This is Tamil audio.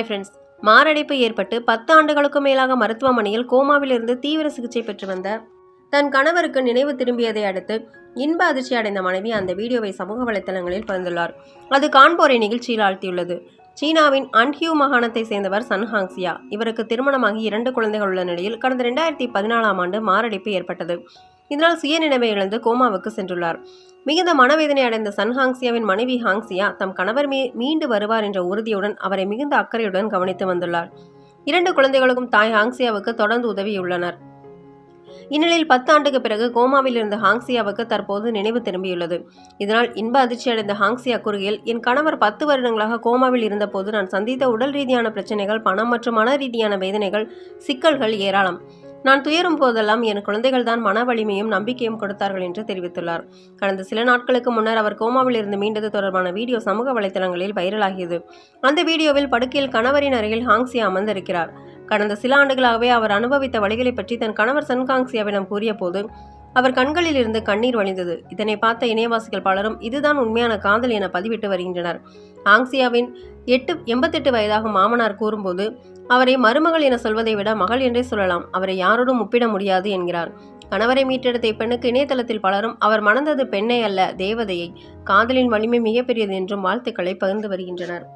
ஹாய் ஃப்ரெண்ட்ஸ் மாரடைப்பு ஏற்பட்டு பத்து ஆண்டுகளுக்கும் மேலாக மருத்துவமனையில் கோமாவிலிருந்து தீவிர சிகிச்சை பெற்று வந்த தன் கணவருக்கு நினைவு திரும்பியதை அடுத்து இன்ப அதிர்ச்சி அடைந்த மனைவி அந்த வீடியோவை சமூக வலைத்தளங்களில் பகிர்ந்துள்ளார். அது காண்போரை நிகழ்ச்சியில் ஆழ்த்தியுள்ளது. சீனாவின் அன்ஹியூ மாகாணத்தை சேர்ந்தவர் சன்ஹாங்சியா இவருக்கு திருமணமாகி இரண்டு குழந்தைகள் உள்ள நிலையில் கடந்த ரெண்டாயிரத்தி பதினாலாம் ஆண்டு மாரடைப்பு ஏற்பட்டது. இதனால் சுயநினைவை இழந்து கோமாவுக்கு சென்றுள்ளார். மிகுந்த மனவேதனை அடைந்த சன்ஹாங்சியாவின் மனைவி ஹாங்சியா தம் கணவர் மீ மீண்டு வருவார் என்ற உறுதியுடன் அவரை மிகுந்த அக்கறையுடன் கவனித்து வந்துள்ளார். இரண்டு குழந்தைகளுக்கும் தாய் ஹாங்சியாவுக்கு தொடர்ந்து உதவியுள்ளனர். இந்நிலையில் பத்தாண்டுக்கு பிறகு கோமாவில் இருந்த ஹாங்சியாவுக்கு தற்போது நினைவு திரும்பியுள்ளது. இதனால் இன்ப அதிர்ச்சி அடைந்த ஹாங்சியா கூறுகையில் என் கணவர் பத்து வருடங்களாக கோமாவில் இருந்தபோது நான் சந்தித்த உடல் ரீதியான பிரச்சனைகள் பணம் மற்றும் மன ரீதியான வேதனைகள் சிக்கல்கள் ஏராளம். நான் துயரும் போதெல்லாம் என் குழந்தைகள் தான் மன வலிமையும் நம்பிக்கையும் கொடுத்தார்கள் என்று தெரிவித்துள்ளார். கடந்த சில நாட்களுக்கு முன்னர் அவர் கோமாவில் இருந்து மீண்டது தொடர்பான வீடியோ சமூக வலைதளங்களில் வைரலாகியது. அந்த வீடியோவில் படுக்கையில் கணவரின் அருகில் ஹாங்ஸியா அமர்ந்திருக்கிறார். கடந்த சில ஆண்டுகளாகவே அவர் அனுபவித்த வழிகளை பற்றி தன் கணவர் சன்காங்சியாவிடம் கூறியபோது அவர் கண்களில் இருந்து கண்ணீர் வழிந்தது. இதனை பார்த்த இணையவாசிகள் பலரும் இதுதான் உண்மையான காதல் என பதிவிட்டு வருகின்றனர். ஆங்சியாவின் எட்டு எண்பத்தெட்டு வயதாகும் மாமனார் கூறும்போது அவரை மருமகள் என சொல்வதை விட மகள் என்றே சொல்லலாம். அவரை யாரோடும் ஒப்பிட முடியாது என்கிறார். கணவரை மீட்டெடுத்த இப்பெண்ணுக்கு இணையதளத்தில் பலரும் அவர் மணந்தது பெண்ணை அல்ல தேவதையை. காதலின் வலிமை மிகப்பெரியது என்றும் வாழ்த்துக்களை பகிர்ந்து வருகின்றனர்.